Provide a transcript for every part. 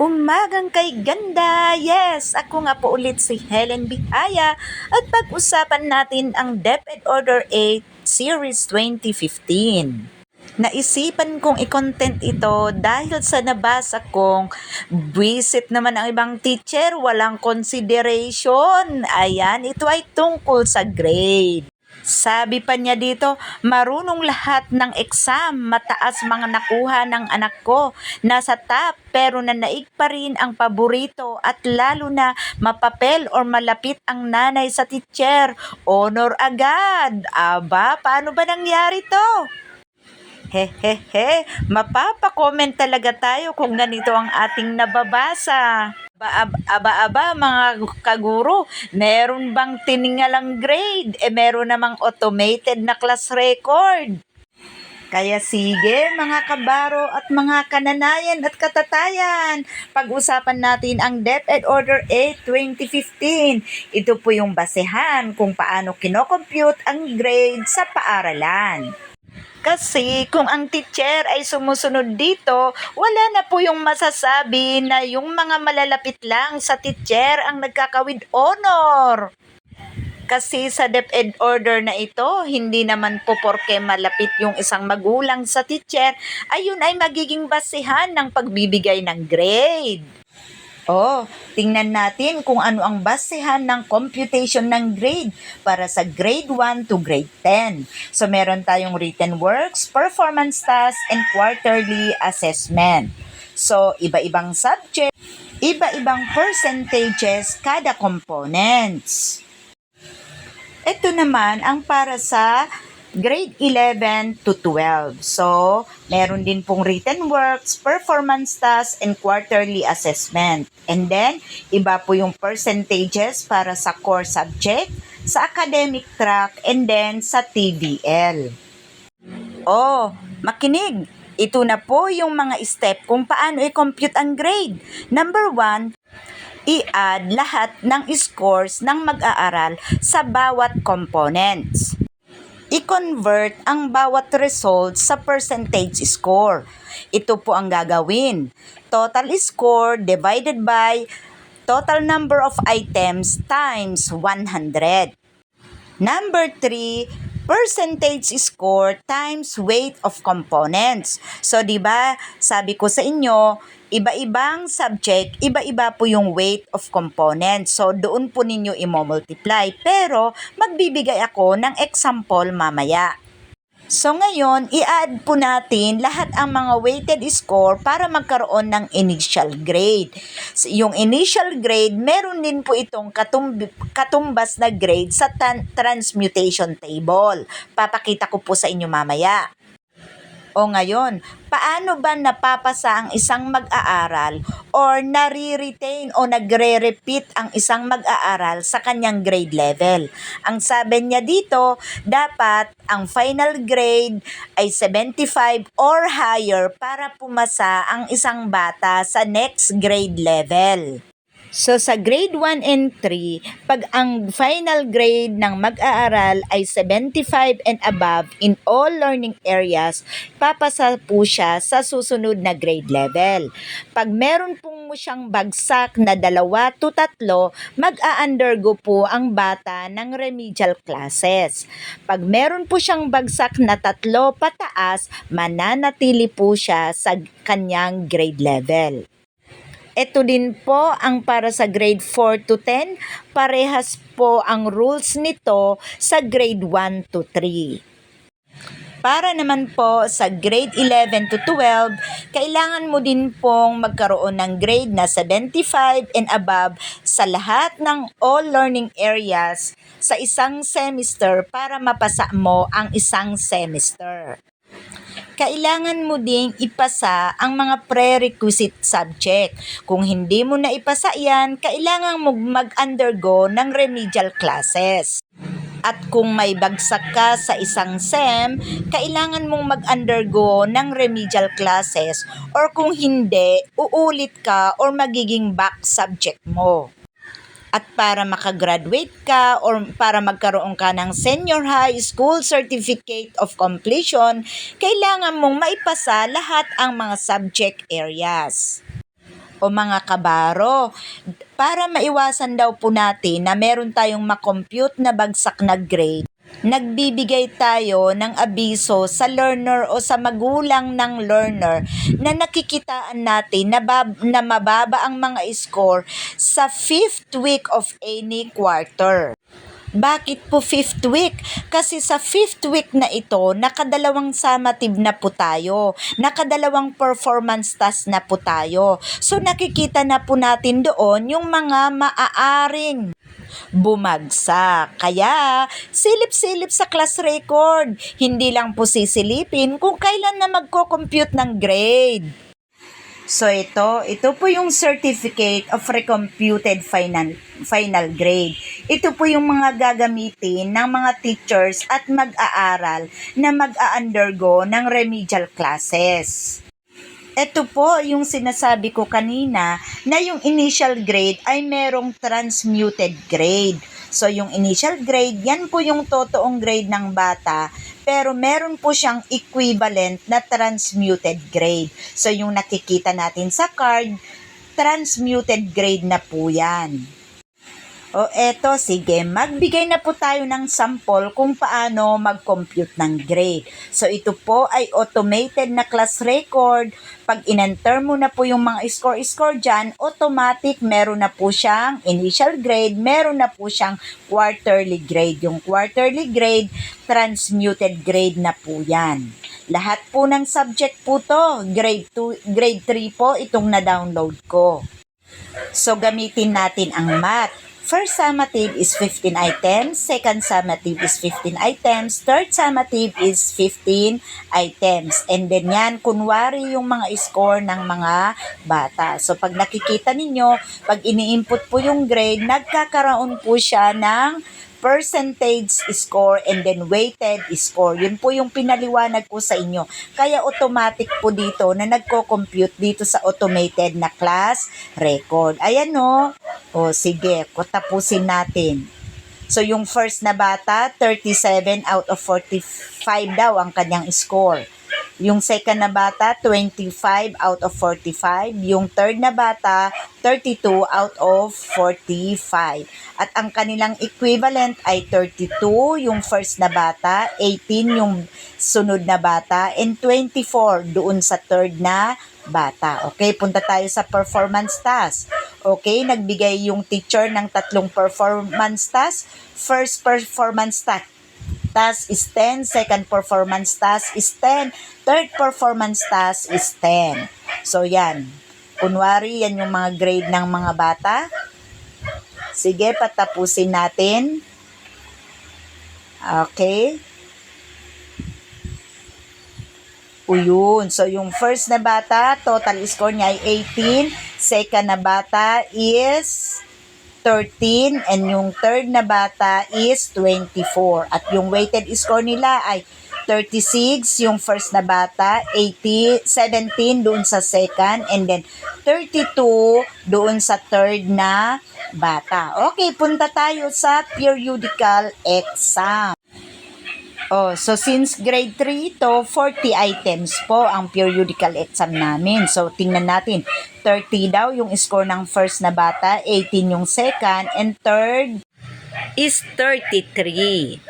Umagang kay ganda! Yes! Ako nga po ulit si Helen Bihaya at pag-usapan natin ang DepEd Order 8 Series 2015. Naisipan kong i-content ito dahil sa nabasa kong visit naman ang ibang teacher, walang consideration. Ayan, ito ay tungkol sa grade. Sabi pa niya dito, marunong lahat ng exam, mataas mga nakuha ng anak ko. Nasa top, pero nanaig pa rin ang paborito at lalo na mapapel or malapit ang nanay sa teacher. Honor agad. Aba, paano ba nangyari to? Hehehe, mapapa-comment talaga tayo kung ganito ang ating nababasa. Aba, aba, aba, mga kaguro, meron bang tiningalang grade? E meron namang automated na class record. Kaya sige, mga kabaro at mga kananayan at katatayan, pag-usapan natin ang DepEd Order 8 2015. Ito po yung basehan kung paano kinocompute ang grade sa paaralan. Kasi kung ang teacher ay sumusunod dito, wala na po yung masasabi na yung mga malalapit lang sa teacher ang nagkakawid honor. Kasi sa DepEd order na ito, hindi naman po porke malapit yung isang magulang sa teacher, ayun ay magiging basihan ng pagbibigay ng grade. Oh, tingnan natin kung ano ang basehan ng computation ng grade para sa grade 1 to grade 10. So, meron tayong written works, performance tasks, and quarterly assessment. So, iba-ibang subject, iba-ibang percentages kada components. Ito naman ang para sa grade 11 to 12. So, meron din pong written works, performance tasks, and quarterly assessment. And then, iba po yung percentages para sa core subject, sa academic track, and then sa TVL. Oh, makinig! Ito na po yung mga step kung paano i-compute ang grade. Number one, i-add lahat ng scores ng mag-aaral sa bawat components. I-convert ang bawat result sa percentage score. Ito po ang gagawin. Total score divided by total number of items times 100. Number 3, percentage score times weight of components. So, di ba, sabi ko sa inyo, iba-ibang subject, iba-iba po yung weight of components. So, doon po ninyo i-multiply. Pero, magbibigay ako ng example mamaya. So ngayon, i-add po natin lahat ang mga weighted score para magkaroon ng initial grade. So, yung initial grade, meron din po itong katumb- katumbas na grade sa transmutation table. Papakita ko po sa inyo mamaya. O ngayon, paano ba napapasa ang isang mag-aaral or nare-retain o nagre-repeat ang isang mag-aaral sa kanyang grade level? Ang sabi niya dito, dapat ang final grade ay 75 or higher para pumasa ang isang bata sa next grade level. So sa grade 1 and 3, pag ang final grade ng mag-aaral ay 75 and above in all learning areas, papasa po siya sa susunod na grade level. Pag meron pong mo siyang bagsak na dalawa to tatlo, mag-a-undergo po ang bata ng remedial classes. Pag meron po siyang bagsak na tatlo pataas, mananatili po siya sa kanyang grade level. Ito din po ang para sa grade 4 to 10. Parehas po ang rules nito sa grade 1 to 3. Para naman po sa grade 11 to 12, kailangan mo din pong magkaroon ng grade na 75 and above sa lahat ng all learning areas sa isang semester para mapasa mo ang isang semester kailangan mo ding ipasa ang mga prerequisite subject. Kung hindi mo na ipasa yan, kailangan mo mag-undergo ng remedial classes. At kung may bagsak ka sa isang SEM, kailangan mong mag-undergo ng remedial classes or kung hindi, uulit ka or magiging back subject mo. At para makagraduate ka or para magkaroon ka ng senior high school certificate of completion, kailangan mong maipasa lahat ang mga subject areas. o mga kabaro para maiwasan daw po natin na meron tayong makompute na bagsak na grade nagbibigay tayo ng abiso sa learner o sa magulang ng learner na nakikitaan natin na, bab- na mababa ang mga score sa fifth week of any quarter. Bakit po fifth week? Kasi sa fifth week na ito, nakadalawang summative na po tayo. Nakadalawang performance task na po tayo. So nakikita na po natin doon yung mga maaaring bumagsak. Kaya, silip-silip sa class record. Hindi lang po sisilipin kung kailan na magko-compute ng grade. So ito, ito po yung Certificate of Recomputed Final, final Grade. Ito po yung mga gagamitin ng mga teachers at mag-aaral na mag-a-undergo ng remedial classes. Ito po yung sinasabi ko kanina na yung initial grade ay merong transmuted grade. So yung initial grade, yan po yung totoong grade ng bata pero meron po siyang equivalent na transmuted grade. So yung nakikita natin sa card, transmuted grade na po yan. O eto, sige, magbigay na po tayo ng sample kung paano mag-compute ng grade. So ito po ay automated na class record. Pag in-enter mo na po yung mga score-score dyan, automatic meron na po siyang initial grade, meron na po siyang quarterly grade. Yung quarterly grade, transmuted grade na po yan. Lahat po ng subject po to, grade 2, grade 3 po itong na-download ko. So gamitin natin ang math. First summative is 15 items, second summative is 15 items, third summative is 15 items. And then yan, kunwari yung mga score ng mga bata. So pag nakikita ninyo, pag ini-input po yung grade, nagkakaroon po siya ng percentage score and then weighted score. Yun po yung pinaliwanag ko sa inyo. Kaya automatic po dito na nagko-compute dito sa automated na class record. Ayan no. O sige, tapusin natin. So yung first na bata, 37 out of 45 daw ang kanyang score. Yung second na bata, 25 out of 45. Yung third na bata, 32 out of 45. At ang kanilang equivalent ay 32 yung first na bata, 18 yung sunod na bata, and 24 doon sa third na bata. Okay, punta tayo sa performance task. Okay, nagbigay yung teacher ng tatlong performance task. First performance task task is 10, second performance task is 10, third performance task is 10. So yan. Kunwari, yan yung mga grade ng mga bata. Sige, patapusin natin. Okay. O yun. So, yung first na bata, total score niya ay 18. Second na bata is 13. And yung third na bata is 24. At yung weighted score nila ay 36, yung first na bata, 80, 17 doon sa second, and then 32 doon sa third na bata. Okay, punta tayo sa periodical exam. Oh, so since grade 3 to 40 items po ang periodical exam namin. So tingnan natin, 30 daw yung score ng first na bata, 18 yung second, and third is 33.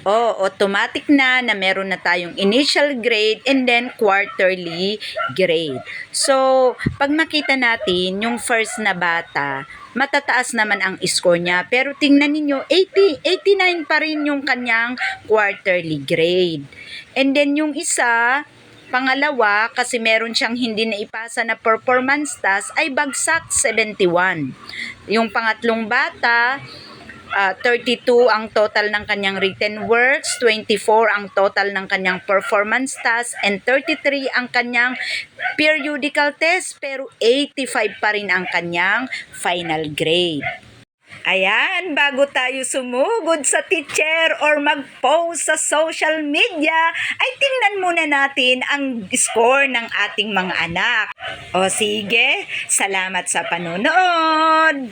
Oh, automatic na na meron na tayong initial grade and then quarterly grade. So, pag makita natin yung first na bata, matataas naman ang score niya. Pero tingnan ninyo, 80, 89 pa rin yung kanyang quarterly grade. And then yung isa, pangalawa, kasi meron siyang hindi na ipasa na performance task, ay bagsak 71. Yung pangatlong bata, Ah, 32 ang total ng kanyang written works, 24 ang total ng kanyang performance task, and 33 ang kanyang periodical test, pero 85 pa rin ang kanyang final grade. Ayan, bago tayo sumugod sa teacher or mag-post sa social media, ay tingnan muna natin ang score ng ating mga anak. O sige, salamat sa panonood!